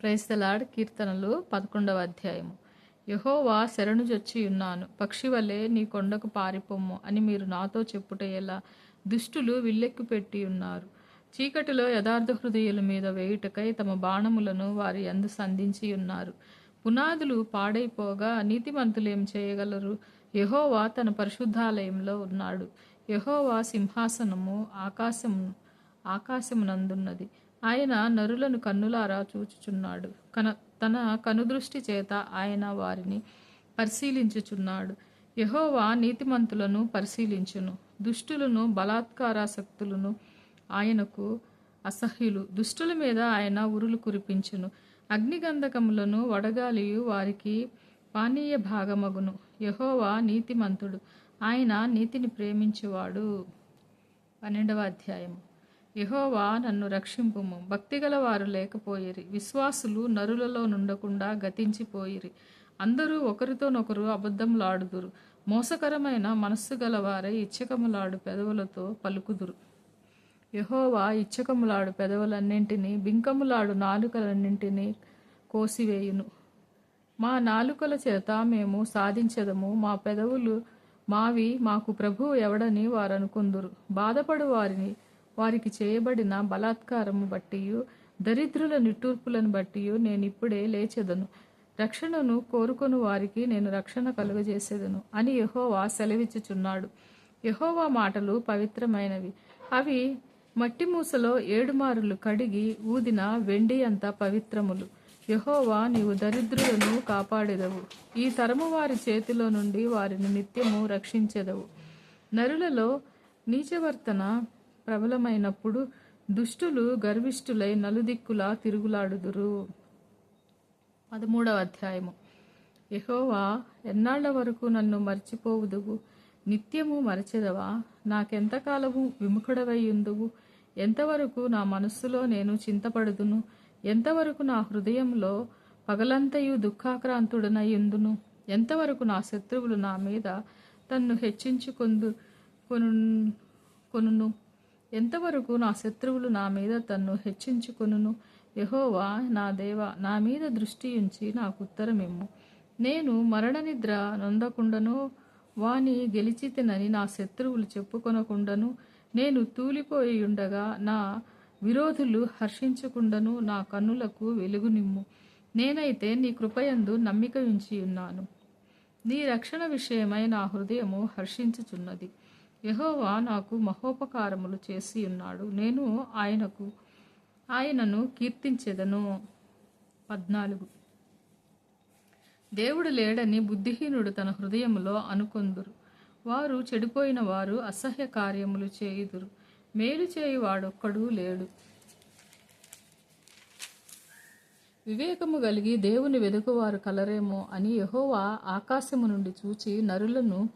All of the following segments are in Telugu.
క్రైస్తలాడ్ కీర్తనలు పదకొండవ అధ్యాయము. యహోవా శరణుజొచ్చి ఉన్నాను పక్షి వలె నీ కొండకు పారిపోమ్ము అని మీరు నాతో చెప్పుట ఎలా దుష్టులు విల్లెక్కు పెట్టి ఉన్నారు చీకటిలో యథార్థ హృదయుల మీద వేయుటకై తమ బాణములను వారి అందు సంధించి ఉన్నారు పునాదులు పాడైపోగా నీతిమంతులేం చేయగలరు? యహోవా తన పరిశుద్ధాలయంలో ఉన్నాడు. యహోవా సింహాసనము ఆకాశము ఆకాశమునందున్నది. ఆయన నరులను కన్నులారా చూచుచున్నాడు. కన తన కనుదృష్టి చేత ఆయన వారిని పరిశీలించుచున్నాడు. యహోవా నీతిమంతులను పరిశీలించును. దుష్టులను బలాత్కారాసక్తులను ఆయనకు అసహ్యులు. దుష్టుల మీద ఆయన ఉరులు కురిపించును. అగ్నిగంధకములను వడగాలియు వారికి పానీయ భాగమగును. యహోవా నీతిమంతుడు. ఆయన నీతిని ప్రేమించువాడు. పన్నెండవ అధ్యాయము. యహోవా నన్ను రక్షింపుము. భక్తిగల వారు లేకపోయిరి. విశ్వాసులు నరులలో నుండకుండా గతించిపోయిరి అందరూ ఒకరితోనొకరు అబద్ధములాడుదురు. మోసకరమైన మనస్సు గలవారే ఇచ్చకములాడు పెదవులతో పలుకుదురు. యహోవా ఇచ్చకములాడు పెదవులన్నింటినీ బింకములాడు నాలుకలన్నింటినీ కోసివేయును. మా నాలుకల చేత మేము సాధించదము. మా పెదవులు మావి మాకు ప్రభువు ఎవడని వారనుకుందురు. బాధపడు వారిని వారికి చేయబడిన బలాత్కారము బట్టి దరిద్రుల నిట్టూర్పులను బట్టి నేను ఇప్పుడే లేచెదను. రక్షణను కోరుకొని వారికి నేను రక్షణ కలుగజేసేదను అని యహోవా సెలవిచ్చుచున్నాడు. యహోవా మాటలు పవిత్రమైనవి. అవి మట్టి మూసలో ఏడుమారులు కడిగి ఊదిన వెండి అంత పవిత్రములు. యహోవా నీవు దరిద్రులను కాపాడెదవు. ఈ తరము వారి చేతిలో నుండి వారిని నిత్యము రక్షించెదవు. నరులలో నీచవర్తన ప్రబలమైనప్పుడు దుష్టులు గర్విష్ఠులై నలుదిక్కులా తిరుగులాడుదురు. పదమూడవ అధ్యాయము. యహోవా ఎన్నాళ్ళ వరకు నన్ను మర్చిపోవుదువు? నిత్యము మరచెదవా? నాకెంతకాలము విముఖుడవై ఉందువు ఎంతవరకు నా మనస్సులో నేను చింతపడుదును? ఎంతవరకు నా హృదయంలో పగలంతయు దుఃఖాక్రాంతుడనయ్యుందును ఎంతవరకు నా శత్రువులు నా మీద తన్ను హెచ్చించుకొందు కొను కొనును? ఎంతవరకు నా శత్రువులు నా మీద తన్ను హెచ్చించుకొనును? యహోవా నా దేవ నా మీద దృష్టి ఉంచి నాకు ఉత్తరమిమ్ము. నేను మరణనిద్ర నొందకుండను వాని గెలిచితినని నా శత్రువులు చెప్పుకొనకుండను నేను తూలిపోయి ఉండగా నా విరోధులు హర్షించకుండను నా కన్నులకు వెలుగునిమ్ము. నేనైతే నీ కృపయందు నమ్మిక ఉంచి ఉన్నాను. నీ రక్షణ విషయమై నా హృదయము హర్షించుచున్నది. యహోవా నాకు మహోపకారములు చేసి ఉన్నాడు. నేను ఆయనకు ఆయనను కీర్తించెదను. పద్నాలుగు. దేవుడు లేడని బుద్ధిహీనుడు తన హృదయములో అనుకొందురు. వారు చెడిపోయిన వారు అసహ్య కార్యములు చేయుదురు. మేలు చేయువాడొక్కడు లేడు. వివేకము కలిగి దేవుని వెదుకువారు కలరేమో అని యహోవా ఆకాశము నుండి చూచి నరులను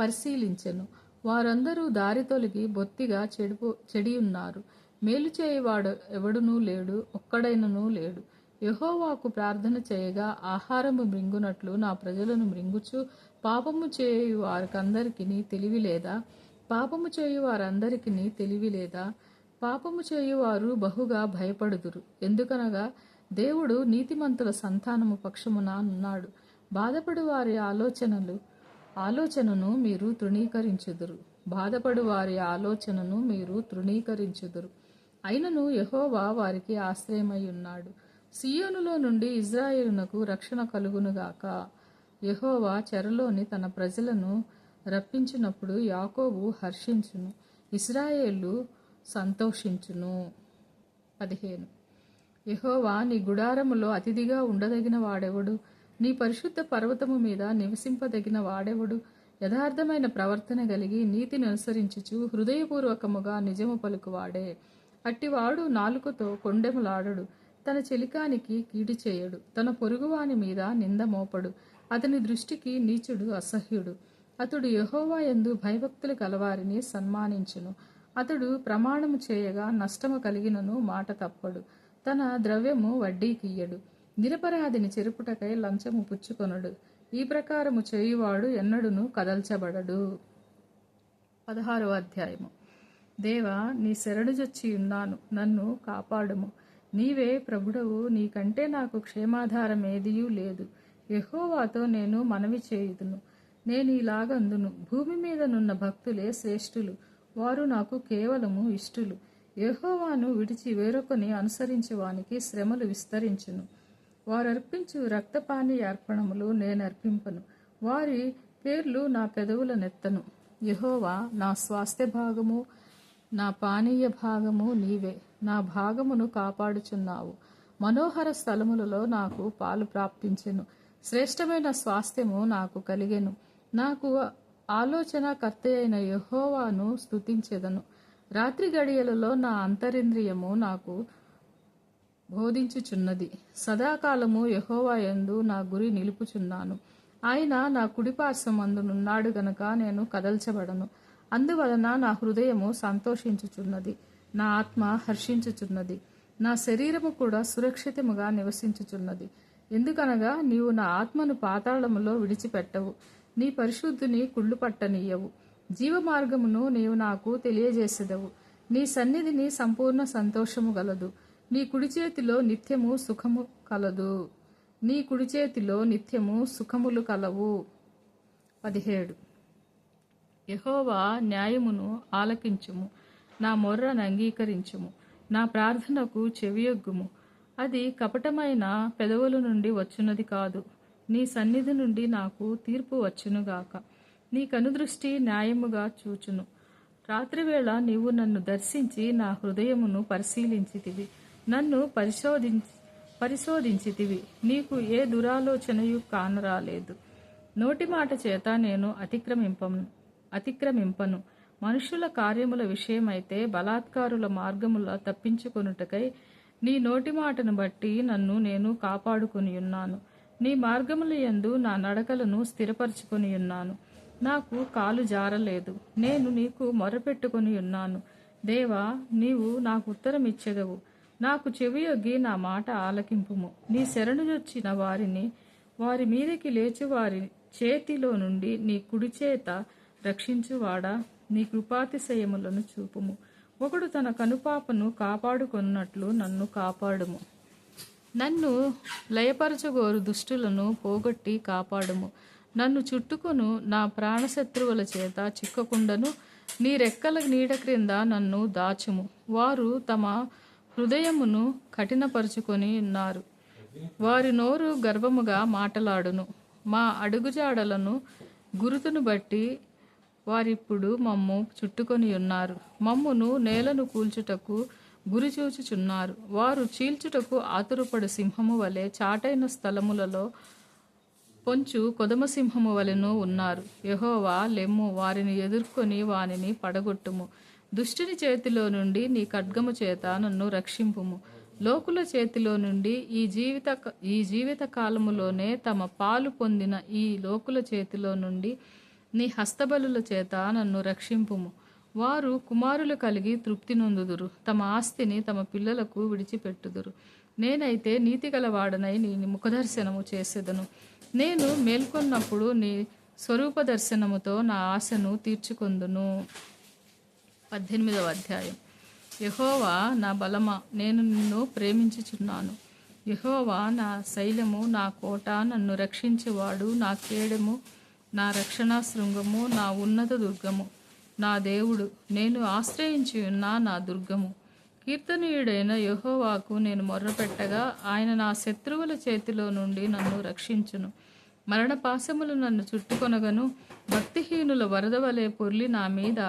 పరిశీలించెను. వారందరూ దారి తొలగి బొత్తిగా చెడిపో చెడి ఉన్నారు. మేలు చేయవాడు ఎవడునూ లేడు ఒక్కడైననూ లేడు. యహోవాకు ప్రార్థన చేయగా ఆహారము మృంగునట్లు నా ప్రజలను మృంగుచు పాపము చేయు వారికందరికీ తెలివి లేదా పాపము చేయు వారందరికీ తెలివి లేదా పాపము చేయువారు బహుగా భయపడుదురు. ఎందుకనగా దేవుడు నీతిమంతుల సంతానము పక్షమున ఉన్నాడు. బాధపడు వారి ఆలోచనలు ఆలోచనను మీరు తృణీకరించుదురు. బాధపడు వారి ఆలోచనను మీరు తృణీకరించుదురు. అయినను యహోవా వారికి ఆశ్రయమై ఉన్నాడు సియోనులో నుండి ఇజ్రాయేలునకు రక్షణ కలుగునుగాక. యహోవా చెరలోని తన ప్రజలను రప్పించినప్పుడు యాకోబు హర్షించును. ఇస్రాయేలు సంతోషించును. పదిహేను. యహోవా నీ గుడారములో అతిథిగా ఉండదగిన వాడెవడు? నీ పరిశుద్ధ పర్వతము మీద నివసింపదగిన వాడెవడు? యథార్థమైన ప్రవర్తన కలిగి నీతిని అనుసరించుచు హృదయపూర్వకముగా నిజము పలుకువాడే. అట్టివాడు నాలుకతో కొండెములాడడు. తన చెలికానికి కీడి చేయడు. తన పొరుగువాని మీద నింద మోపడు. అతని దృష్టికి నీచుడు అసహ్యుడు. అతడు యహోవా ఎందు భయభక్తులు కలవారిని సన్మానించును. అతడు ప్రమాణము చేయగా నష్టము కలిగినను మాట తప్పడు. తన ద్రవ్యము వడ్డీకియ్యడు నిరపరాధిని చెరుపుటకై లంచము పుచ్చుకొనడు. ఈ ప్రకారము చేయువాడు ఎన్నడును కదల్చబడడు. పదహారవ అధ్యాయము. దేవా నీ శరణుజొచ్చి ఉన్నాను నన్ను కాపాడుము. నీవే ప్రభుడవు నీకంటే నాకు క్షేమాధారం ఏదియూ లేదు. యెహోవాతో నేను మనవి చేయుదును. నేను ఇలాగందును. భూమి మీద నున్న భక్తులే శ్రేష్ఠులు. వారు నాకు కేవలము ఇష్టులు. ఎహోవాను విడిచి వేరొకని అనుసరించే వానికి శ్రమలు విస్తరించును. వారు అర్పించు రక్తపాని అర్పణములు నేను అర్పింపను వారి పేర్లు నా పెదవుల నెత్తను. యహోవా నా స్వాస్థ్య భాగము నా పానీయ భాగము నీవే. నా భాగమును కాపాడుచున్నావు. మనోహర స్థలములలో నాకు పాలు ప్రాప్తించెను. శ్రేష్టమైన స్వాస్థ్యము నాకు కలిగెను. నాకు ఆలోచన కర్త అయిన యహోవాను స్తుతించెదను. రాత్రి గడియలలో నా అంతరింద్రియము నాకు బోధించుచున్నది. సదాకాలము యహోవాయందు నా గురి నిలుపుచున్నాను. ఆయన నా కుడిపార్శ్వమందునున్నాడు గనక నేను కదల్చబడను. అందువలన నా హృదయము సంతోషించుచున్నది. నా ఆత్మ హర్షించుచున్నది. నా శరీరము కూడా సురక్షితముగా నివసించుచున్నది. ఎందుకనగా నీవు నా ఆత్మను పాతాళములో విడిచిపెట్టవు. నీ పరిశుద్ధుని కుళ్ళు పట్టనీయవు. జీవమార్గమును నీవు నాకు తెలియజేసేదవు. నీ సన్నిధిని సంపూర్ణ సంతోషము గలదు. నీ కుడి చేతిలో నిత్యము సుఖము కలదు. నీ కుడి చేతిలో నిత్యము సుఖములు కలవు. పదిహేడు. యహోవా న్యాయమును ఆలకించుము నా మొర్రను అంగీకరించుము నా ప్రార్థనకు చెవియొగ్గుము. అది కపటమైన పెదవుల నుండి వచ్చున్నది కాదు. నీ సన్నిధి నుండి నాకు తీర్పు వచ్చునుగాక. నీ కనుదృష్టి న్యాయముగా చూచును. రాత్రివేళ నీవు నన్ను దర్శించి నా హృదయమును పరిశీలించితివి. నన్ను పరిశోధించి పరిశోధించితివి. నీకు ఏ దురాలోచనయు కానరాలేదు. నోటి మాట చేత నేను అతిక్రమింపను అతిక్రమింపను. మనుషుల కార్యముల విషయమైతే బలాత్కారుల మార్గముల తప్పించుకొనుటకై నీ నోటి మాటను బట్టి నన్ను నేను కాపాడుకొని ఉన్నాను నీ మార్గముల యందు నా నడకలను స్థిరపరచుకొని ఉన్నాను నాకు కాలు జారలేదు. నేను నీకు మొరపెట్టుకొని ఉన్నాను దేవా నీవు నాకు ఉత్తరం ఇచ్చెదవు నాకు చెవియొగ్గి నా మాట ఆలకింపుము. నీ శరణుజొచ్చిన వారిని వారి మీదకి లేచి వారి చేతిలో నుండి నీ కుడి చేత రక్షించువాడా? నీ కృపాతిశయములను చూపుము. ఒకడు తన కనుపాపను కాపాడుకున్నట్లు నన్ను కాపాడుము. నన్ను లయపరచగోరు దుష్టులను పోగొట్టి కాపాడుము. నన్ను చుట్టుకొను నా ప్రాణశత్రువుల చేత చిక్కకుండను. నీ రెక్కల నీడ క్రింద నన్ను దాచుము. వారు తమ హృదయమును కఠినపరుచుకొని ఉన్నారు. వారి నోరు గర్వముగా మాటలాడును. మా అడుగుజాడలను గురుతును బట్టి వారిప్పుడు మమ్ము చుట్టుకొని ఉన్నారు. మమ్మును నేలను కూల్చుటకు గురి చూచుచున్నారు. వారు చీల్చుటకు ఆతురపడు సింహము వలె చాటైన స్థలములలో పొంచు కొదమసింహము వలెను ఉన్నారు. యహోవా లెమ్ము వారిని ఎదుర్కొని వానిని పడగొట్టుము. దుష్టుని చేతిలో నుండి నీ ఖడ్గము చేత నన్ను రక్షింపుము. లోకుల చేతిలో నుండి ఈ జీవిత ఈ జీవిత కాలములోనే తమ పాలు పొందిన ఈ లోకుల చేతిలో నుండి నీ హస్తబలుల చేత నన్ను రక్షింపుము. వారు కుమారులు కలిగి తృప్తి నొందుదురు. తమ ఆస్తిని తమ పిల్లలకు విడిచిపెట్టుదురు. నేనైతే నీతిగలవాడనై నీ ముఖదర్శనము చేసేదను. నేను మేల్కొన్నప్పుడు నీ స్వరూప దర్శనముతో నా ఆశను తీర్చుకొందును. పద్దెనిమిదవ అధ్యాయం. యహోవా నా బలమా నేను నిన్ను ప్రేమించుచున్నాను. యహోవా నా శైలము నా కోట నన్ను రక్షించేవాడు. నా కేడము నా రక్షణ శృంగము నా ఉన్నత దుర్గము. నా దేవుడు నేను ఆశ్రయించి ఉన్న నా దుర్గము. కీర్తనీయుడైన యహోవాకు నేను మొర్రపెట్టగా ఆయన నా శత్రువుల చేతిలో నుండి నన్ను రక్షించును. మరణ పాశములు నన్ను చుట్టుకొనగను. భక్తిహీనుల వరద వలె పొర్లి నా మీద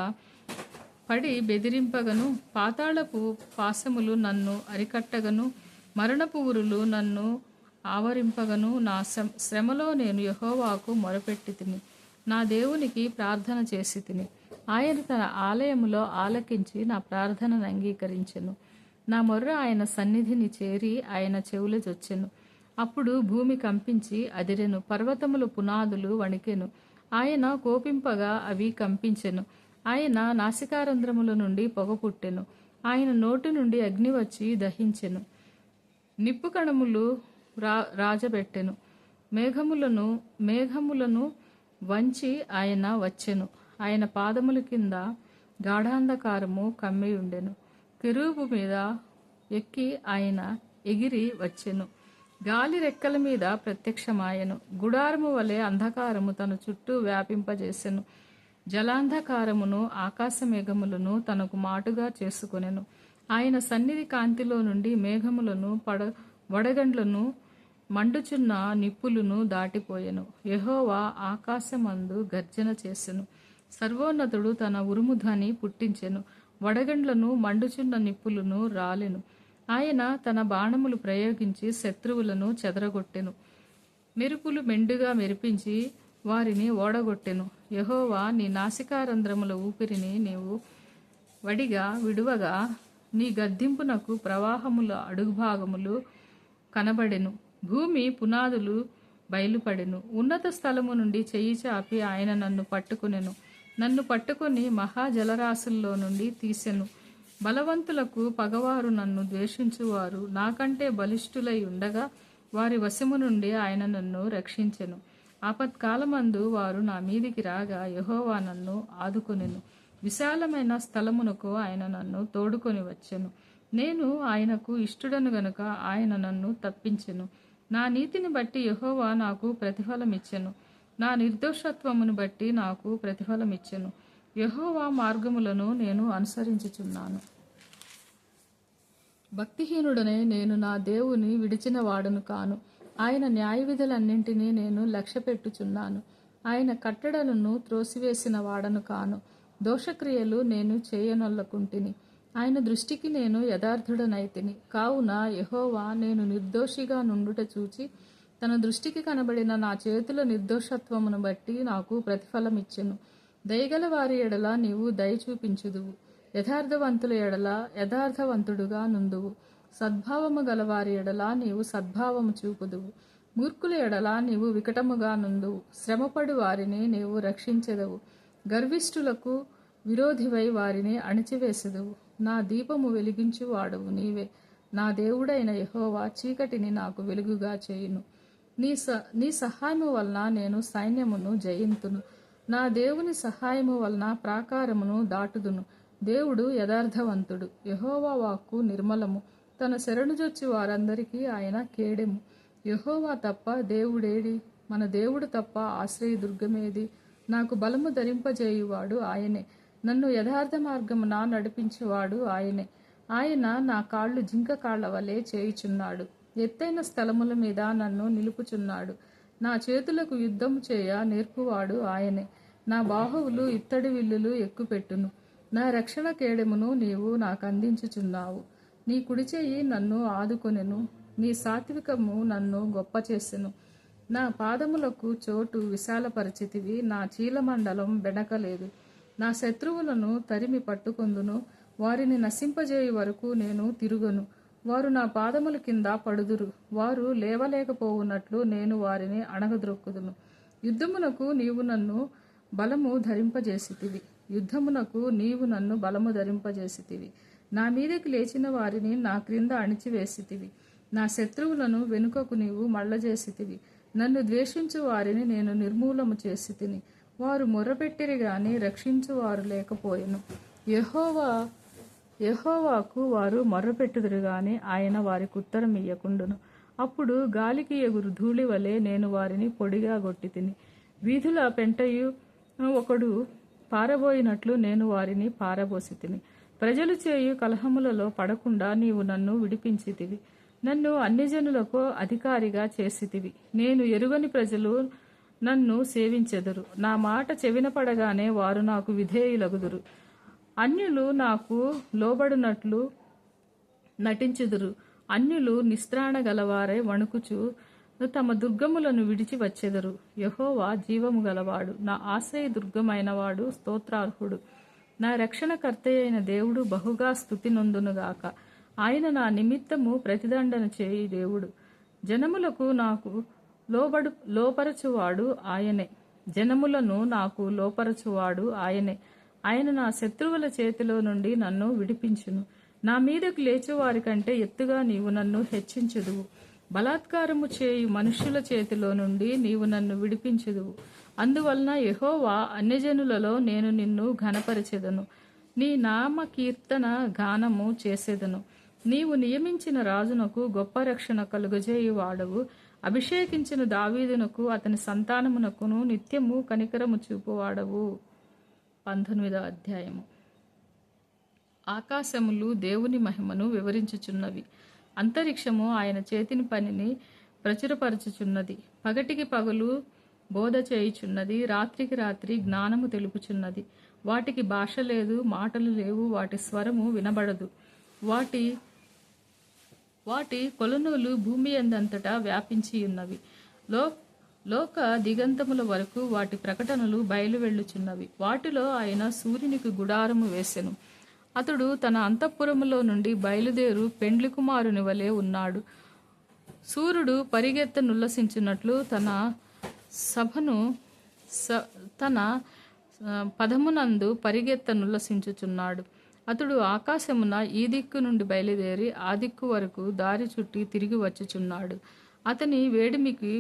పడి బెదిరింపగను. పాతాళపు పాశములు నన్ను అరికట్టగను. మరణపు ఉరులు నన్ను ఆవరింపగను. నా శ్రమలో నేను యహోవాకు మొరపెట్టి తిని నా దేవునికి ప్రార్థన చేసి తిని ఆయన తన ఆలయములో ఆలకించి నా ప్రార్థనను అంగీకరించెను. నా మొర్ర ఆయన సన్నిధిని చేరి ఆయన చెవులు చొచ్చెను అప్పుడు భూమి కంపించి అదిరెను పర్వతములు పునాదులు వణికెను. ఆయన కోపింపగా అవి కంపించెను. ఆయన నాసికారంధ్రముల నుండి పొగ పుట్టెను. ఆయన నోటి నుండి అగ్ని వచ్చి దహించెను. నిప్పు కణములు రా రాజబెట్టెను. మేఘములను మేఘములను వంచి ఆయన వచ్చెను. ఆయన పాదముల కింద గాఢాంధకారము కమ్మి ఉండెను కెరూబు మీద ఎక్కి ఆయన ఎగిరి వచ్చెను. గాలి రెక్కల మీద ప్రత్యక్షమాయెను. గుడారము వలె అంధకారము తన చుట్టూ వ్యాపింపజేసెను. జలాంధకారమును ఆకాశ మేఘములను తనకు మాటుగా చేసుకొనెను. ఆయన సన్నిధి కాంతిలో నుండి మేఘములను పడ వడగండ్లను మండుచున్న నిప్పులను దాటిపోయెను. యహోవా ఆకాశమందు గర్జన చేసెను. సర్వోన్నతుడు తన ఉరుముధని పుట్టించెను. వడగండ్లను మండుచున్న నిప్పులను రాలెను. ఆయన తన బాణములు ప్రయోగించి శత్రువులను చెదరగొట్టెను. మెరుపులు మెండుగా మెరిపించి వారిని ఓడగొట్టెను. యహోవా నీ నాసికారంధ్రముల ఊపిరిని నీవు వడిగా విడువగా నీ గద్దింపునకు ప్రవాహముల అడుగుభాగములు కనబడెను. భూమి పునాదులు బయలుపడెను. ఉన్నత స్థలము నుండి చెయ్యి చాపి ఆయన నన్ను పట్టుకునెను. నన్ను పట్టుకొని మహాజలరాశుల్లో నుండి తీసెను. బలవంతులకు పగవారు నన్ను ద్వేషించువారు. నాకంటే బలిష్ఠులై ఉండగా వారి వశము నుండి ఆయన నన్ను రక్షించెను. ఆపత్కాలమందు వారు నా మీదికి రాగా యహోవా నన్ను ఆదుకొనెను. విశాలమైన స్థలమునకు ఆయన నన్ను తోడుకొని వచ్చెను. నేను ఆయనకు ఇష్టడను గనుక ఆయన నన్ను తప్పించెను. నా నీతిని బట్టి యహోవా నాకు ప్రతిఫలమిచ్చెను. నా నిర్దోషత్వమును బట్టి నాకు ప్రతిఫలమిచ్చెను. యహోవా మార్గములను నేను అనుసరించుచున్నాను. భక్తిహీనుడనే నేను నా దేవుని విడిచిన వాడను కాను. ఆయన న్యాయ విధులన్నింటినీ నేను లక్ష్య పెట్టుచున్నాను ఆయన కట్టడలను త్రోసివేసిన వాడను కాను. దోషక్రియలు నేను చేయనొల్లకుంటిని. ఆయన దృష్టికి నేను యథార్థుడనైతిని. కావున యహోవా నేను నిర్దోషిగా నుండుట చూచి తన దృష్టికి కనబడిన నా చేతుల నిర్దోషత్వమును బట్టి నాకు ప్రతిఫలమిచ్చెను. దయగల వారి ఎడల నీవు దయ చూపించుదువు. యథార్థవంతుల ఎడల యథార్థవంతుడుగా నుందువు. సద్భావము గలవారి ఎడల నీవు సద్భావము చూపుదువు. మూర్ఖుల ఎడల నీవు వికటముగా నుందువు. శ్రమపడు వారిని నీవు రక్షించెదవు. గర్విష్ఠులకు విరోధివై వారిని అణిచివేసెదవు. నా దీపము వెలిగించు వాడవు నీవే. నా దేవుడైన యహోవా చీకటిని నాకు వెలుగుగా చేయును. నీ స నీ సహాయము వలన నేను సైన్యమును జయింతును. నా దేవుని సహాయము వలన ప్రాకారమును దాటుదును. దేవుడు యథార్థవంతుడు. యహోవా వాక్కు నిర్మలము. తన శరణుజొచ్చి వారందరికీ ఆయన కేడెము. యహోవా తప్ప దేవుడేడి? మన దేవుడు తప్ప ఆశ్రయదుర్గమేది? నాకు బలము ధరింపజేయువాడు ఆయనే. నన్ను యథార్థ మార్గమున నడిపించేవాడు ఆయనే. ఆయన నా కాళ్ళు జింక కాళ్ళ వలె చేయుచున్నాడు. ఎత్తైన స్థలముల మీద నన్ను నిలుపుచున్నాడు. నా చేతులకు యుద్ధము చేయ నేర్పువాడు ఆయనే. నా బాహువులు ఇత్తడి విల్లులు ఎక్కుపెట్టును. నా రక్షణ కేడెమును నీవు నాకు అందించుచున్నావు నీ కుడి చెయ్యి నన్ను ఆదుకొనెను. నీ సాత్వికము నన్ను గొప్ప చేసెను నా పాదములకు చోటు విశాలపరిచితివి. నా చీలమండలం బెనకలేదు. నా శత్రువులను తరిమి పట్టుకొందును. వారిని నశింపజేయు వరకు నేను తిరుగను. వారు నా పాదముల కింద పడుదురు. వారు లేవలేకపోవునట్లు నేను వారిని అణగద్రొక్కుదును యుద్ధమునకు నీవు నన్ను బలము ధరింపజేసితివి. యుద్ధమునకు నీవు నన్ను బలము ధరింపజేసితివి. నా మీదకి లేచిన వారిని నా క్రింద అణిచివేసితివి. నా శత్రువులను వెనుకకు నీవు మళ్ళజేసితివి. నన్ను ద్వేషించు వారిని నేను నిర్మూలము చేసి తిని వారు మొరపెట్టిరి గాని రక్షించువారు లేకపోయెను. యహోవా యహోవాకు వారు మొర్రపెట్టుదురుగాని ఆయన వారికి ఉత్తరం ఇయ్యకుండును. అప్పుడు గాలికి ఎగురు ధూళి వలె నేను వారిని పొడిగా గొట్టి తిని వీధుల పెంటయు ఒకడు పారబోయినట్లు నేను వారిని పారబోసి తిని ప్రజలు చేయు కలహములలో పడకుండా నీవు నన్ను విడిపించితివి నన్ను అన్ని జనులకు అధికారిగా చేసితివి నేను ఎరుగని ప్రజలు నన్ను సేవించెదరు. నా మాట చెవిన పడగానే వారు నాకు విధేయులగుదురు. అన్యులు నాకు లోబడినట్లు నటించుదురు. అన్యులు నిస్త్రాణ గలవారే వణుకుచు తమ దుర్గములను విడిచి వచ్చెదరు. యహోవా జీవము గలవాడు. నా ఆశ్రయ దుర్గమైనవాడు స్తోత్రార్హుడు. నా రక్షణకర్త అయిన దేవుడు బహుగా స్థుతి నొందునుగాక ఆయన నా నిమిత్తము ప్రతిదండన చేయి దేవుడు. జనములకు నాకు లోబడు లోపరచువాడు ఆయనే. జనములను నాకు లోపరచువాడు ఆయనే. ఆయన నా శత్రువుల చేతిలో నుండి నన్ను విడిపించును. నా మీదకు లేచు వారికంటే ఎత్తుగా నీవు నన్ను హెచ్చించుదువు. బలాత్కారము చేయు మనుష్యుల చేతిలో నుండి నీవు నన్ను విడిపించుదువు. అందువలన యహోవా అన్యజనులలో నేను నిన్ను ఘనపరిచెదను. నీ నామ కీర్తన గానము చేసేదను. నీవు నియమించిన రాజునకు గొప్ప రక్షణ కలుగజేయువాడవు. అభిషేకించిన దావీదునకు అతని సంతానమునకును నిత్యము కనికరము చూపువాడవు. పంతొమ్మిదవ అధ్యాయము. ఆకాశములు దేవుని మహిమను వివరించుచున్నవి. అంతరిక్షము ఆయన చేతిని పనిని ప్రచురపరచుచున్నది. పగటికి పగలు బోధ చేయుచున్నది. రాత్రికి రాత్రి జ్ఞానము తెలుపుచున్నది. వాటికి భాష లేదు మాటలు లేవు వాటి స్వరము వినబడదు. వాటి వాటి కొలనులు భూమి ఎందంతటా వ్యాపించి ఉన్నవి లో లోక దిగంతముల వరకు వాటి ప్రకటనలు బయలు వెళ్ళుచున్నవి వాటిలో ఆయన సూర్యునికి గుడారము వేసెను. అతడు తన అంతఃపురములో నుండి బయలుదేరు పెండ్లి కుమారుని వలె ఉన్నాడు. సూర్యుడు పరిగెత్తనుల్లసించినట్లు తన సభను స తన పదమునందు పదమునందు పరిగెత్తనుల్లసించుచున్నాడు అతడు ఆకాశమున ఈ దిక్కు నుండి బయలుదేరి ఆ దిక్కు వరకు దారి చుట్టి తిరిగి వచ్చుచున్నాడు. అతని వేడిమికి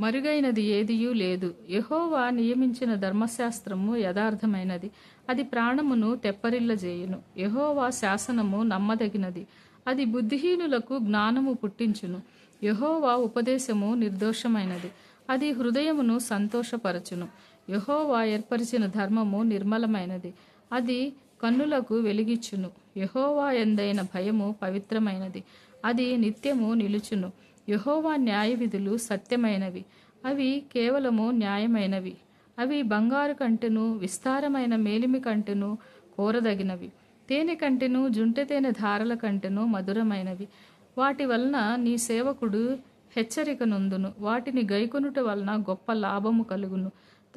మరుగైనది ఏదియూ లేదు. యహోవా నియమించిన ధర్మశాస్త్రము యథార్థమైనది. అది ప్రాణమును తెప్పరిల్లజేయును. యహోవా శాసనము నమ్మదగినది. అది బుద్ధిహీనులకు జ్ఞానము పుట్టించును. యహోవా ఉపదేశము నిర్దోషమైనది. అది హృదయమును సంతోషపరచును. యహోవా ఏర్పరిచిన ధర్మము నిర్మలమైనది. అది కన్నులకు వెలిగిచ్చును. యహోవా ఎందైన భయము పవిత్రమైనది. అది నిత్యము నిలుచును. యహోవా న్యాయ విధులు సత్యమైనవి. అవి కేవలము న్యాయమైనవి. అవి బంగారు కంటెను విస్తారమైన మేలిమి కంటెను కోరదగినవి. తేనె కంటెను జుంటె తేనె ధారల కంటెను మధురమైనవి. వాటి వలన నీ సేవకుడు హెచ్చరిక నొందును. వాటిని గైకొనుట వలన గొప్ప లాభము కలుగును.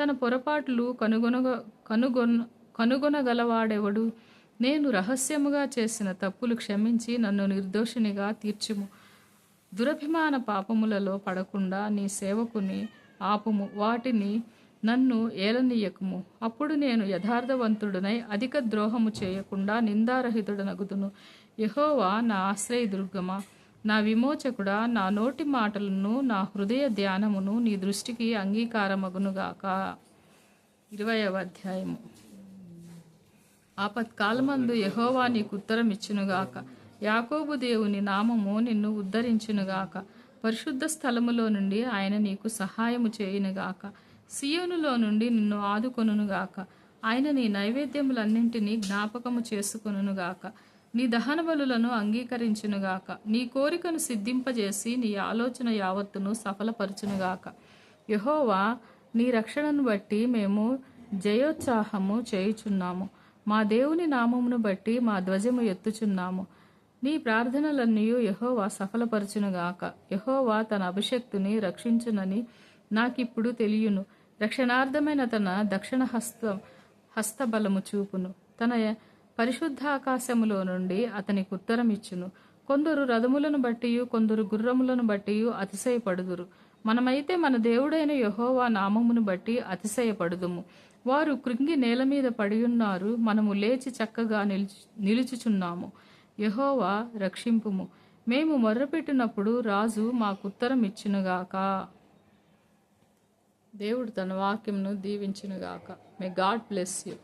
తన పొరపాట్లు కనుగొనగ కనుగొన కనుగొనగలవాడెవడు? నేను రహస్యముగా చేసిన తప్పులు క్షమించి నన్ను నిర్దోషినిగా తీర్చుము. దురభిమాన పాపములలో పడకుండా నీ సేవకుని ఆపుము. వాటిని నన్ను ఏలనీయకుము. అప్పుడు నేను యథార్థవంతుడనై అధిక ద్రోహము చేయకుండా నిందారహితుడనగుదును. యహోవా నా ఆశ్రయదుర్గమా. నా విమోచకుడా నా నోటి మాటలను నా హృదయ ధ్యానమును నీ దృష్టికి అంగీకారమగునుగాక. ఇరవయవ అధ్యాయము. ఆపత్కాలమందు యహోవా నీకు ఉత్తరం ఇచ్చునుగాక యాకోబు దేవుని నామము నిన్ను ఉద్ధరించునుగాక. పరిశుద్ధ స్థలములో నుండి ఆయన నీకు సహాయము చేయునుగాక. సియోనులో నుండి నిన్ను ఆదుకొనుగాక ఆయన నీ నైవేద్యములన్నింటినీ జ్ఞాపకము చేసుకొనుగాక నీ దహన బలులను అంగీకరించునుగాక. నీ కోరికను సిద్ధింపజేసి నీ ఆలోచన యావత్తును సఫలపరచునుగాక. యహోవా నీ రక్షణను బట్టి మేము జయోత్సాహము చేయుచున్నాము. మా దేవుని నామమును బట్టి మా ధ్వజము ఎత్తుచున్నాము. నీ ప్రార్థనలన్నీ యహోవా సఫలపరచునుగాక. యహోవా తన అభిషక్తుని రక్షించునని నాకిప్పుడు తెలియను. రక్షణార్థమైన తన దక్షిణ హస్త హస్తబలము చూపును. తన పరిశుద్ధాకాశములో నుండి అతనికి ఉత్తరం ఇచ్చును కొందరు రథములను బట్టి కొందరు గుర్రములను బట్టి అతిశయపడుదురు. మనమైతే మన దేవుడైన యహోవా నామమును బట్టి అతిశయపడుదుము. వారు కృంగి నేల మీద పడియున్నారు. మనము లేచి చక్కగా నిలుచు నిలుచుచున్నాము. యహోవా రక్షింపుము. మేము మొర్రపెట్టినప్పుడు రాజు మాకు ఉత్తరం ఇచ్చినగాక దేవుడు తన వాక్యంను దీవించినగాక. May God bless you